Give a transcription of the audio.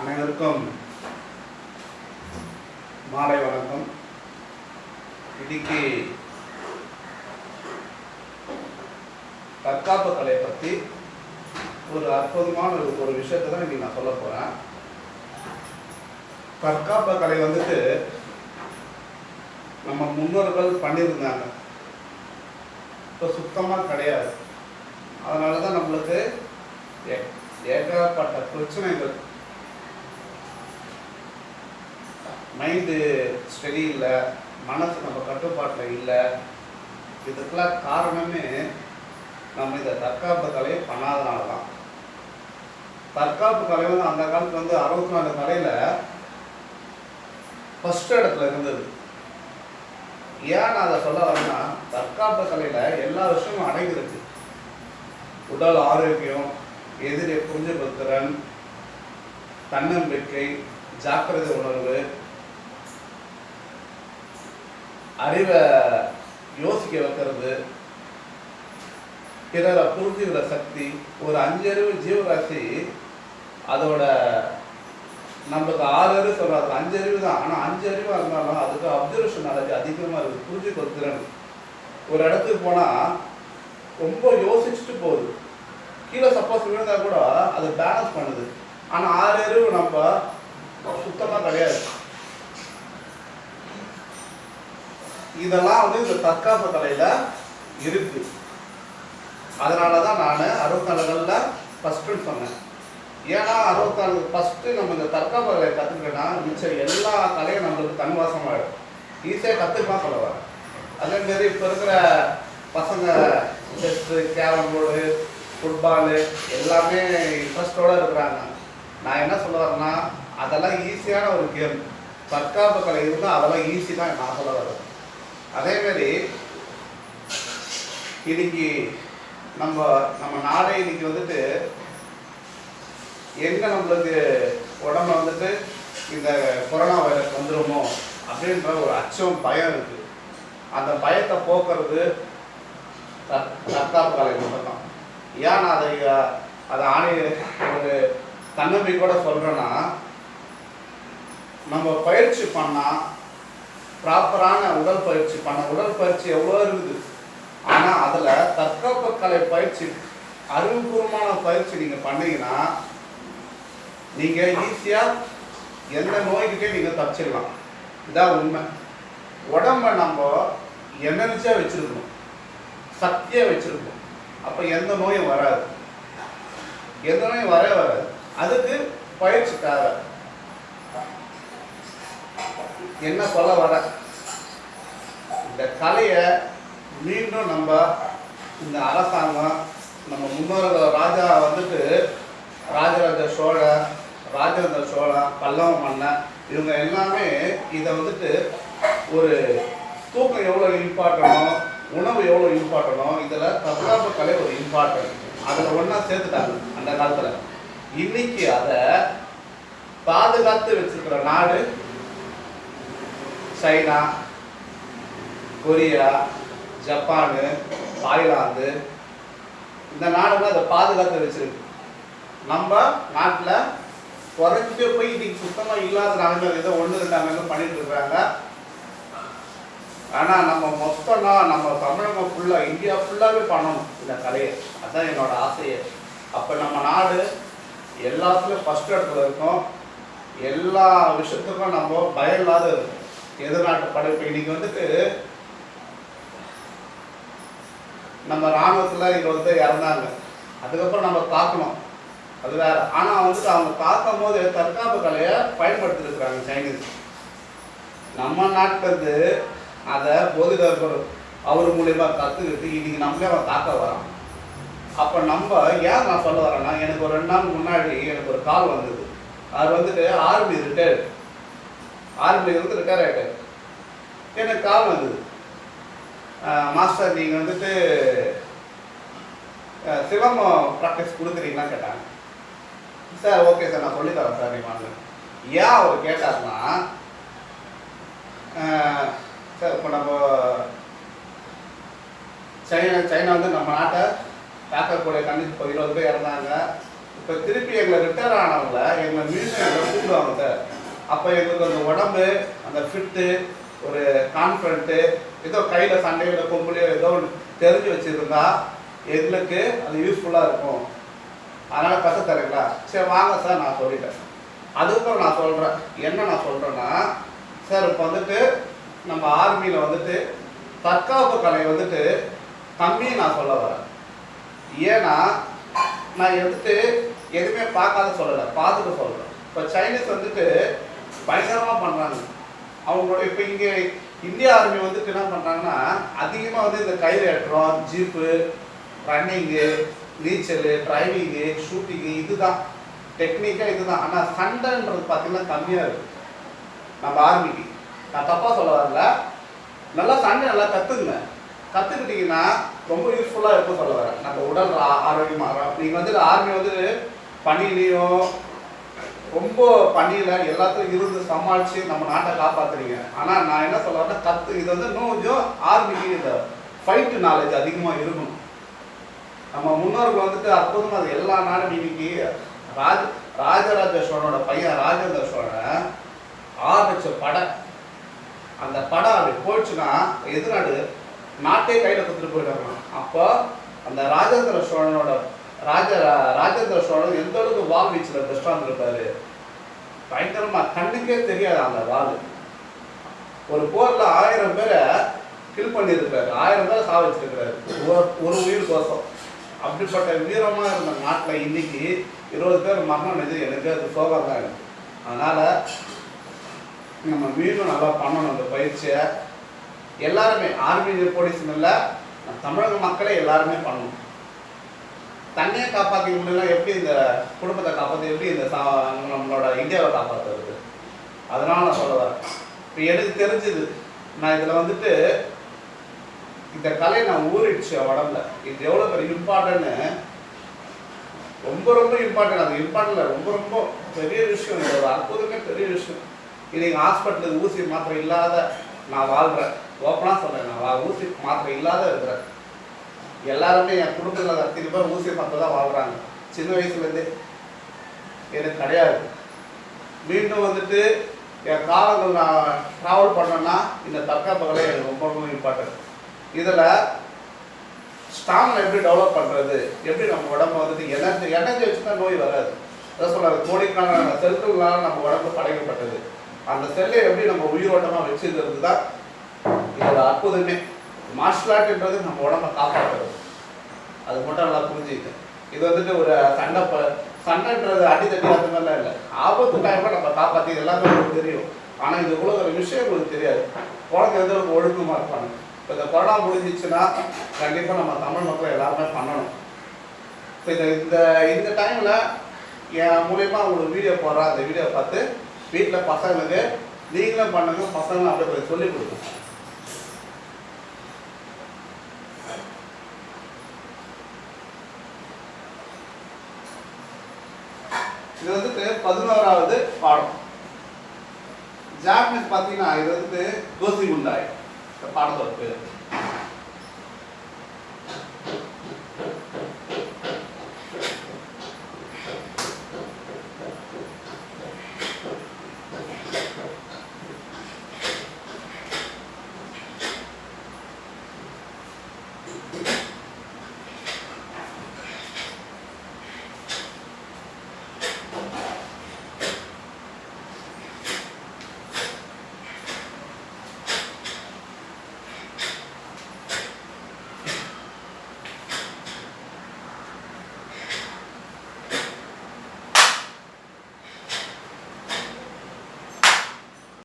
அனைவருக்கும் மாலை வணக்கம். இன்னைக்கு தற்காப்பு கலையை பற்றி ஒரு அற்புதமான ஒரு- ஒரு விஷயத்தை தான் இன்னைக்கு நான் சொல்ல போகிறேன் தற்காப்பு கலை வந்துட்டு நம்ம முன்னோர்கள் பண்ணியிருந்தாங்க. இப்போ சுத்தமாக கிடையாது. அதனால தான் நம்மளுக்கு ஏ- ஏகப்பட்ட பிரச்சனைகள் மைண்டு ஸ்டெடி இல்லை மனசு நம்ம கட்டுப்பாட்டில் இல்லை இதுக்கெல்லாம் காரணமே நம்ம இந்த தற்காப்பு கலையை பண்ணாதனால தான். தற்காப்பு கலை வந்து அந்த காலத்துக்கு வந்து அறுபத்தி நாலு கலையில் ஃபஸ்ட் இடத்துல இருந்தது. ஏன் நான் அதை சொல்ல வரேன்னா தற்காப்பு கலையில் எல்லா விஷயமும் அடங்கிருக்கு உடல் ஆரோக்கியம் எதிரை புரிஞ்சுக்கிற திறன் தன்னம்பிக்கை ஜாக்கிரதை உணர்வு அறிவை யோசிக்க வைக்கிறது. பிறரை புரிஞ்சுக்கிற சக்தி ஒரு அஞ்சறிவு ஜீவராசி அதோட நம்மளுக்கு ஆறு அறிவு சொல்றாங்க அஞ்சு அறிவு தான். ஆனால் அஞ்சு அறிவாக இருந்தாலும் அதுக்கு அப்சர்வேஷன் நாலேஜ் அதிகமாக இருக்குது புரிஞ்சு கொடுத்துறேன் ஒரு இடத்துக்கு போனால் ரொம்ப யோசிச்சுட்டு போகுது. கீழே சப்போஸ் விழுந்தா கூட அது பேலன்ஸ் பண்ணுது. ஆனால் ஆறு அறிவு நம்ம சுத்தமாக கிடையாது. இதெல்லாம் வந்து இந்த தற்காப்பு கலையில் இருக்கு. அதனால தான் நான் அறுபத்தாண்டுகளில் ஃபஸ்ட்டுன்னு சொன்னேன். ஏன்னா அறுபத்தாண்டு ஃபஸ்ட்டு நம்ம இந்த தற்காப்பு கலையை கற்றுக்கிட்டோன்னா மிச்சம் எல்லா கலையும் நம்மளுக்கு தன்வாசமாகிடும் ஈஸியாக கற்றுக்கலாம் சொல்ல வரேன். அதேமாரி இப்போ இருக்கிற பசங்க செஸ்ஸு கேரம் போர்டு ஃபுட்பாலு எல்லாமே இன்ட்ரெஸ்டோடு இருக்கிறாங்க. நான் என்ன சொல்ல வரேன்னா அதெல்லாம் ஈஸியான ஒரு கேம் தற்காப்பு கலை இருந்தால் அதெல்லாம் ஈஸி தான் நான் சொல்ல வரேன். அதேமாரி இன்னைக்கு நம்ம நம்ம நாடே இன்னைக்கு வந்துட்டு எங்க நம்மளுக்கு உடம்பு வந்துட்டு இந்த கொரோனா வைரஸ் வந்துருமோ அப்படின்ற ஒரு அச்சம் பயம் இருக்கு. அந்த பயத்தை போக்குறது தற்காப்பு கலை மட்டும்தான். ஏன் நான் அதை அதை ஆணை ஒரு தன்னம்பிக்கையோட சொல்றேன்னா நம்ம பயிற்சி பண்ணால் ப்ராப்பரான உடல் பயிற்சி பண்ண உடல் பயிற்சி எவ்வளோ இருக்குது? ஆனால் அதில் தற்காப்பு கலை பயிற்சி அறிவுபூர்வமான பயிற்சி நீங்கள் பண்ணீங்கன்னா நீங்கள் ஈஸியாக எந்த நோய்கிட்டே நீங்கள் தப்பிச்சிடலாம். இதான் உண்மை. உடம்ப நம்ம எனர்ஜியாக வச்சுருக்கணும். சக்தியாக வச்சுருக்கணும். அப்போ எந்த நோயும் வராது. எந்த நோயும் வரவே வராது. அதுக்கு பயிற்சி தேவை. என்ன சொல்ல வர? இந்த கலையை மீண்டும் நம்ம இந்த அரசாங்கம் நம்ம முன்னோர்கள் ராஜா வந்துட்டு ராஜராஜ சோழ ராஜேந்திர சோழன் பல்லவ மன்னன் இவங்க எல்லாமே இதை வந்துட்டு ஒரு தூக்கம் எவ்வளோ இம்பார்ட்டனோ உணவு எவ்வளோ இம்பார்ட்டனோ இதில் தற்காப்பு கலை ஒரு இம்பார்ட்டன்ட் அதில் ஒன்றா சேர்த்துட்டாங்க அந்த காலத்தில். இன்னைக்கு அதை பாதுகாத்து வச்சிருக்கிற நாடு சைனா கொரியா ஜப்பானு தாய்லாந்து இந்த நாடுகள் அதை பாதுகாத்து வச்சிருக்கு. நம்ம நாட்டில் குறைஞ்சு போய் இன்னைக்கு சுத்தமாக இல்லாத நாடுகள் ஏதோ ஒன்று ரெண்டு அமைப்பு பண்ணிட்டு இருக்காங்க. ஆனால் நம்ம மொத்தம்னா நம்ம தமிழகம் ஃபுல்லாக இந்தியா ஃபுல்லாகவே பண்ணணும் இந்த கலையை. அதுதான் என்னோட ஆசையே. அப்போ நம்ம நாடு எல்லாத்துலேயும் ஃபஸ்ட் இடத்துல இருக்கும். எல்லா விஷயத்துக்கும் நம்ம பயம் இல்லாத இருக்கும். எதிர்நாட்டு படைப்பு இன்னைக்கு வந்துட்டு நம்ம ராணுவத்தில் இங்கே வந்து இறந்தாங்க. அதுக்கப்புறம் நம்ம தாக்கணும் அது வேற. ஆனால் வந்துட்டு அவங்க தாக்கும் போது தற்காப்பு கலையை பயன்படுத்திருக்கிறாங்க சைனீஸ். நம்ம நாட்டுக்கு அதை போதிதர்பர் அவர் மூலயமா கற்றுக்கிட்டு இன்னைக்கு நம்மளே அவன் தாக்க வரான். அப்போ நம்ம ஏன் நான் சொல்ல வரேன்னா எனக்கு ஒரு ரெண்டு நாள் முன்னாடி எனக்கு ஒரு கால் வந்தது. அவர் வந்துட்டு ஆர்மி ரிட்டையர்டு ஆர்மி வந்து ரிட்டையர் ஆகிட்டார் எனக்கு கால் வந்தது? மாஸ்டர் நீங்கள் வந்துட்டு சிவம் ப்ராக்டிஸ் கொடுக்குறீங்களான்னு கேட்டாங்க. சார் ஓகே சார் நான் சொல்லித்தரேன் சார் நீ வாங்க. ஏன் அவர் கேட்டார்னா சார் இப்போ நம்ம சைனா சைனா வந்து நம்ம நாட்டை தாக்கக்கூடிய கண்டிப்பாக இப்போ இருபது பேர் இறந்தாங்க. இப்போ இப்போ திருப்பி எங்களை ரிட்டையர் ஆனவங்கள எங்களை மீண்டும் எங்களை கூப்பிடுவாங்க சார் அப்போ எங்களுக்கு அந்த உடம்பு அந்த ஃபிட்டு ஒரு கான்ஃபிடண்ட்டு ஏதோ கையில் சண்டையில கொம்புலையோ ஏதோ ஒன்று தெரிஞ்சு வச்சுருந்தா எங்களுக்கு அது யூஸ்ஃபுல்லாக இருக்கும். அதனால் கற்று தரீங்களா? சரி வாங்க சார் நான் சொல்லிட்டேன். அதுக்கப்புறம் நான் சொல்கிறேன் என்ன நான் சொல்கிறேன்னா சார் இப்போ வந்துட்டு நம்ம ஆர்மியில் வந்துட்டு தற்காப்பு கலை வந்துட்டு கம்மியை நான் சொல்ல வரேன். ஏன்னா நான் வந்துட்டு எதுவுமே பார்க்காத சொல்லலை பார்த்துட்டு சொல்கிறேன் இப்போ சைனீஸ் வந்துட்டு பயங்கரமாக பண்ணுறாங்க அவங்களோட இப்போ இங்கே இந்திய ஆர்மி வந்துட்டு என்ன பண்ணுறாங்கன்னா அதிகமாக வந்து இந்த கயிறு ஏற்றம் ஜீப்பு ரன்னிங்கு நீச்சல் டிரைவிங்கு ஷூட்டிங்கு இதுதான். டெக்னிக்காக இதுதான். ஆனால் சண்டைன்றது பார்த்தீங்கன்னா கம்மியாக இருக்குது நம்ம ஆர்மிக்கு நான் தப்பாக சொல்ல வரல. நல்லா சண்டை நல்லா கற்றுக்குங்க கற்றுக்கிட்டிங்கன்னா ரொம்ப யூஸ்ஃபுல்லாக இருக்கும் சொல்ல வரேன். நம்ம உடல் ஆரோக்கியமாக நீங்கள் வந்து ஆர்மி வந்து பணியிலையும் ரொம்ப பணியில் எல்லாத்தையும் இருந்து சமாளித்து நம்ம நாட்டை காப்பாற்றுறீங்க ஆனால் நான் என்ன சொல்ல வரேன்னா கற்று இது வந்து இன்னும் கொஞ்சம் ஆர்மிக்கு இந்த ஃபைட்டு நாலேஜ் அதிகமாக இருக்கணும். நம்ம முன்னோர்கள் வந்துட்டு அற்புதமாக அது எல்லா நாடும் இன்னைக்கு ராஜ ராஜராஜ சோழனோட பையன் ராஜேந்திர சோழன் ஆரம்பித்த படம் அந்த படம் அப்படி போயிடுச்சுன்னா எதிர்நாடு நாட்டே கையில் கொடுத்துட்டு போயிட்டாங்க அப்போ அந்த ராஜேந்திர சோழனோட ராஜ ராஜேந்திர சோழன் எந்த அளவுக்கு வால் வீச்சில் பெஸ்டாக இருந்திருப்பாரு பயங்கரமாக கண்ணுக்கே தெரியாது அந்த வால் ஒரு போரில் ஆயிரம் பேரை கில் பண்ணியிருப்பாரு ஆயிரம் பேரை சாவச்சிருக்கிறாரு ஒரு ஒரு உயிர் கோசம் அப்படிப்பட்ட வீரமாக இருந்த நாட்டில் இன்னைக்கு இருபது பேர் மரணம் இது எனக்கு அது சோகம் தான் எனக்கு. அதனால் நம்ம மீண்டும் நல்லா பண்ணணும் அந்த பயிற்சியை. எல்லாருமே ஆர்மி போலீஸ்னு இல்லை தமிழக மக்களே எல்லாருமே பண்ணணும். தன்னையை காப்பாற்றி முடியல எப்படி இந்த குடும்பத்தை காப்பாற்றி எப்படி இந்த சா நம்மளோட இந்தியாவை காப்பாற்றுறது அதனால நான் சொல்ல வரேன். இப்போ எனக்கு தெரிஞ்சது நான் இதில் வந்துட்டு இந்த கலை நான் ஊறிடுச்சு உடம்புல. இது எவ்வளோ பெரிய இம்பார்ட்டன்ட்னு ரொம்ப ரொம்ப இம்பார்ட்டன்ட் அது இம்பார்ட்டன்ட் ரொம்ப ரொம்ப பெரிய விஷயம். இது ஒரு அற்புதமே பெரிய விஷயம். இன்னைக்கு ஹாஸ்பிட்டலுக்கு ஊசி மாத்திரை இல்லாத நான் வாழ்கிறேன் ஓப்பனாக சொல்கிறேன் நான் ஊசி மாத்திரை இல்லாத இருக்கிறேன். எல்லாருமே என் குடும்பத்தில் அத்தனை பேர் ஊசி பார்த்து தான் வாழ்கிறாங்க சின்ன வயசுலேருந்தே. எனக்கு கிடையாது. மீண்டும் வந்துட்டு என் காலங்கள் நான் ட்ராவல் பண்ணேன்னா இந்த தற்காப்பு கலை எனக்கு ரொம்ப ரொம்ப இம்பார்ட்டன்ட் இதில் ஸ்டாமினா எப்படி டெவலப் பண்ணுறது எப்படி நம்ம உடம்பு வந்துட்டு எனர்ஜி எனர்ஜி தான் நோய் வராது. அதை சொல்கிறாங்க கோடிக்கான செல்களால் நம்ம உடம்பு படைக்கப்பட்டது அந்த செல்லை எப்படி நம்ம உயிரோட்டமாக வச்சுக்கிறது தான் இதோட அற்புதமே. மார்ஷல் ஆர்ட்ன்றது நம்ம உடம்பை காப்பாற்றுறது அது மட்டும் நல்லா புரிஞ்சுக்கிட்டு இது வந்துட்டு ஒரு சண்டை சண்டைன்றது சண்டைன்றது தட்டி அந்த மாதிரிலாம் இல்லை. ஆபத்து டைமில் நம்ம காப்பாற்றி இது எல்லாமே உங்களுக்கு தெரியும். ஆனால் இது உலக ஒரு விஷயம் உங்களுக்கு தெரியாது. குழந்தை எந்த ஒரு ஒழுக்கமாக இருப்பாங்க. இப்போ இந்த கொரோனா முடிஞ்சிச்சுன்னா கண்டிப்பாக நம்ம தமிழ் மக்கள் எல்லாருமே பண்ணணும். இப்போ இந்த இந்த இந்த டைமில் என் மூலியமாக உங்களுக்கு வீடியோ போடுறேன். அந்த வீடியோ பார்த்து வீட்டில் பசங்களுக்கு நீங்களும் பண்ணுங்க பசங்களும் அப்படியே கொஞ்சம் சொல்லிக் கொடுங்க. இது வந்துட்டு பதினோராவது பாடம். ஜாப்பனீஸ் பார்த்தீங்கன்னா இது வந்துட்டு கோசி குண்டாய் இந்த பாடத்தோட பேர்.